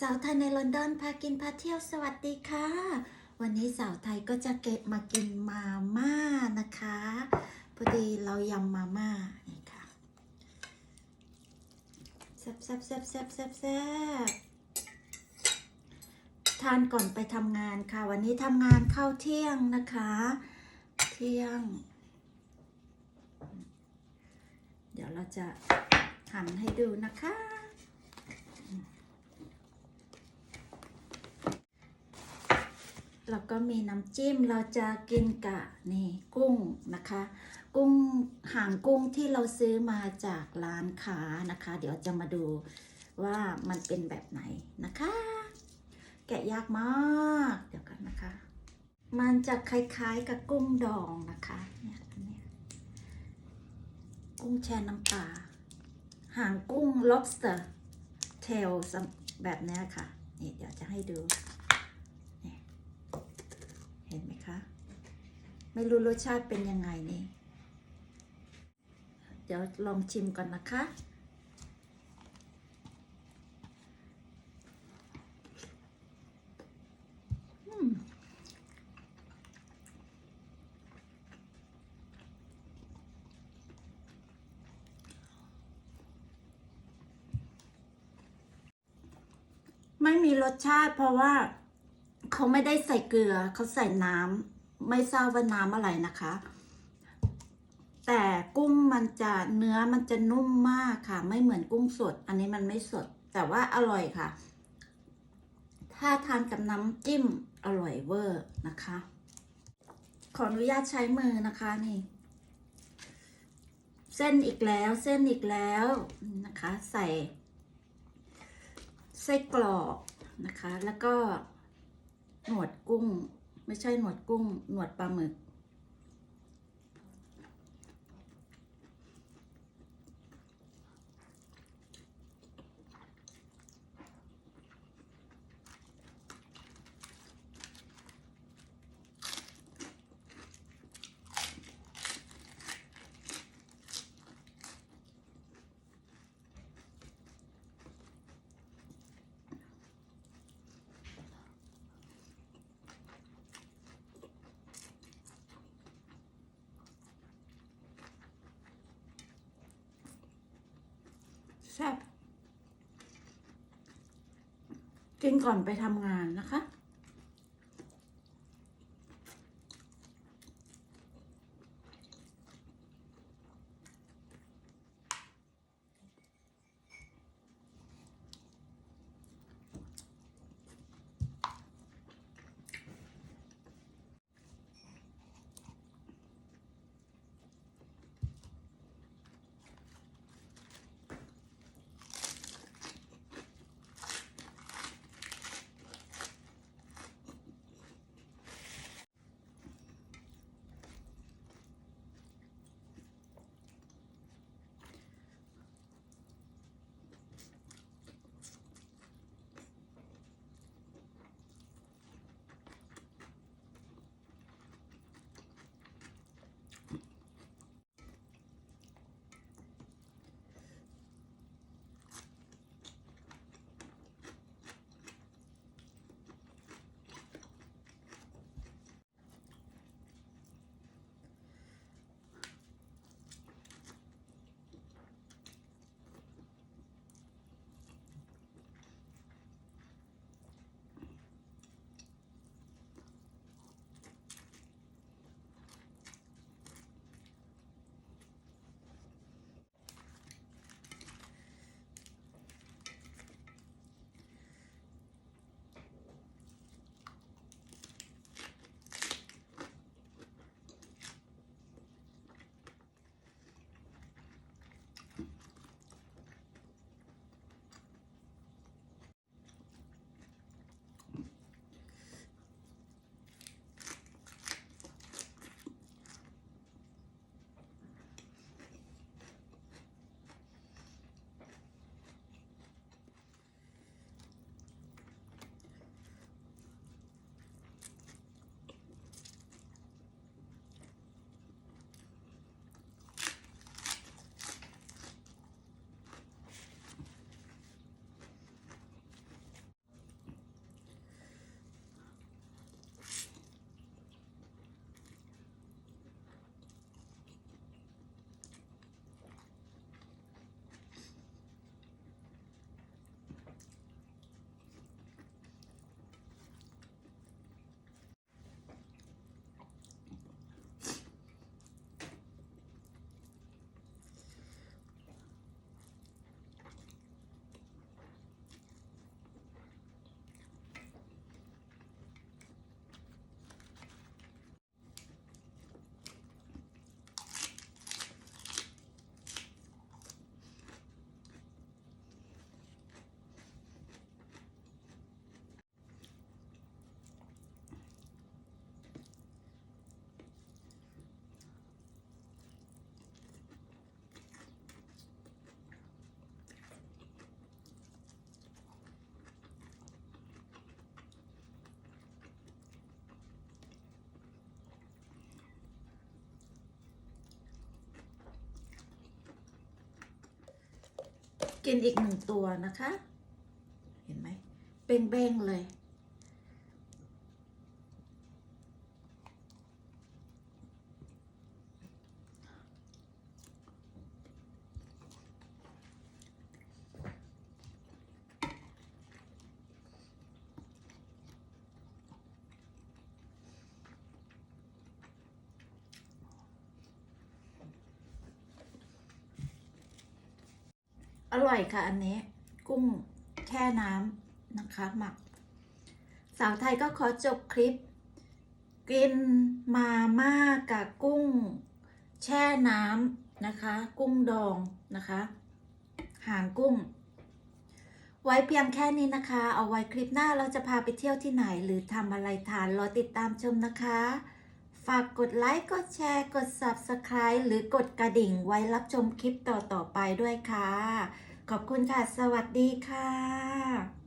สาวไทยในลอนดอนพากินพาเที่ยวสวัสดีค่ะ วันนี้สาวไทยก็จะเก็บมากินมาม่านะคะ พอดีเรายำมาม่านี่ค่ะแซ่บแซ่บแซ่บแซ่บแซ่บแซ่บทานก่อนไปทำงานค่ะ วันนี้ทำงานเข้าเที่ยงนะคะ เที่ยง เดี๋ยวเราจะหั่นให้ดูนะคะ แล้วก็มีน้ำจิ้มเราจะกินกับนี่กุ้งนะคะ กุ้งหางกุ้งที่เราซื้อมาจากร้านค้านะคะ เดี๋ยวจะมาดูว่ามันเป็นแบบไหนนะคะ แกะยากมากเดี๋ยวกันนะคะ มันจะคล้ายๆกับกุ้งดองนะคะเนี่ยอันนี้กุ้งแช่น้ำปลาหางกุ้ง lobster tail แบบนี้ค่ะนี่เดี๋ยวจะให้ดู เห็นไหมคะ ไม่รู้รสชาติเป็นยังไงนี่ เดี๋ยวลองชิมก่อนนะคะ ไม่มีรสชาติเพราะว่า เขาไม่ได้ใส่เกลือ เขาใส่น้ำไม่ทราบว่าน้ำอะไรนะคะ แต่กุ้งมันจะเนื้อมันจะนุ่มมากค่ะ ไม่เหมือนกุ้งสด อันนี้มันไม่สด แต่ว่าอร่อยค่ะ ถ้าทานกับน้ำจิ้มอร่อยเวอร์นะคะ ขออนุญาตใช้มือนะคะนี่ เส้นอีกแล้วเส้นอีกแล้วนะคะ ใส่ไส้กรอกนะคะ แล้วก็ หนวดกุ้ง ไม่ใช่หนวดกุ้ง หนวดปลาหมึก แซ่บกินก่อนไปทำงานนะคะ กินอีกหนึ่งตัวนะคะ เห็นไหมเบ้งๆเลย ร่อยค่ะอันนี้ กุ้งแช่น้ำนะคะ หมัก สาวไทยก็ขอจบคลิป กินมาม่ากับกุ้ง แช่น้ำนะคะ กุ้งดองนะคะ หางกุ้ง ไว้เพียงแค่นี้นะคะ เอาไว้คลิปหน้าเราจะพาไปเที่ยวที่ไหน หรือทำอะไรทานรอติดตามชมนะคะฝากกดไลค์ กดแชร์ กด Subscribe หรือกดกระดิ่งไว้รับชมคลิปต่อ ๆ ไปด้วยค่ะ ขอบคุณค่ะ สวัสดีค่ะ